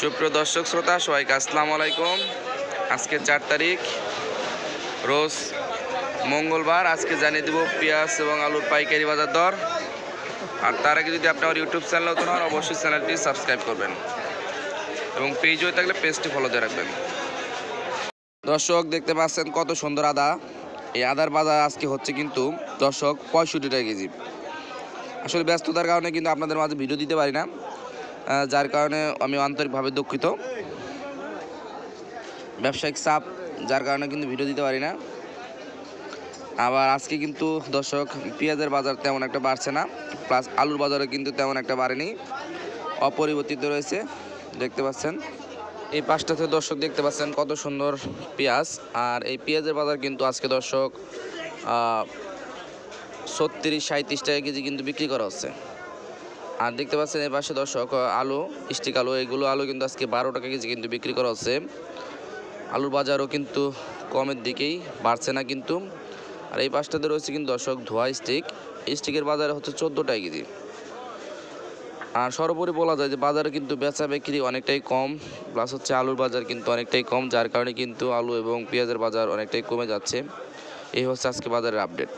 সুপ্রিয় দর্শক শ্রোতা, সবাইকে আসসালামু আলাইকুম। আজকে চার তারিখ, রোজ মঙ্গলবার। আজকে জানিয়ে দেব পেঁয়াজ এবং আলুর পাইকারি বাজার দর। আর তার আগে যদি আপনি আমার ইউটিউব চ্যানেল নতুন হন, অবশ্যই চ্যানেলটি সাবস্ক্রাইব করবেন। এবং পেজ হয়ে থাকলে পেজটি ফলো দিয়ে রাখবেন। দর্শক, দেখতে পাচ্ছেন কত সুন্দর আদা। এই আদার বাজার আজকে হচ্ছে কিন্তু, দর্শক, পঁয়ষট্টি টাকা কেজি। আসলে ব্যস্ততার কারণে কিন্তু আপনাদের মাঝে ভিডিও দিতে পারি না। যার কারণে আমি আন্তরিকভাবে দুঃখিত। ব্যবসায়িক চাপ, যার কারণে কিন্তু ভিডিও দিতে পারি না। আবার আজকে কিন্তু দর্শক, পেঁয়াজের বাজার তেমন একটা বাড়ছে না প্লাস আলুর বাজারও কিন্তু তেমন একটা বাড়েনি, অপরিবর্তিত রয়েছে, দেখতে পাচ্ছেন। এই পাঁচটাতে দর্শক দেখতে পাচ্ছেন কত সুন্দর পেঁয়াজ, আর এই পেঁয়াজের বাজার কিন্তু আজকে দর্শক ছত্রিশ সাঁত্রিশ টাকা কেজি কিন্তু বিক্রি করা হচ্ছে। আর দেখতে পাচ্ছেন এই পাশে দর্শক আলু, স্টিক আলু, এগুলো আলু কিন্তু আজকে বারো টাকা কেজি কিন্তু বিক্রি করা হচ্ছে। আলুর বাজারও কিন্তু কমের দিকেই বাড়ছে না কিন্তু। আর এই পাশটাতে রয়েছে কিন্তু দর্শক ধোয়া স্টিক। স্টিকের বাজারে হচ্ছে চোদ্দ টাকা কেজি। আর সর্বোপরি বলা যায় যে বাজারে কিন্তু বেচা বিক্রি অনেকটাই কম, প্লাস হচ্ছে আলুর বাজার কিন্তু অনেকটাই কম, যার কারণে কিন্তু আলু এবং পেঁয়াজের বাজার অনেকটাই কমে যাচ্ছে। এই হচ্ছে আজকে বাজারের আপডেট।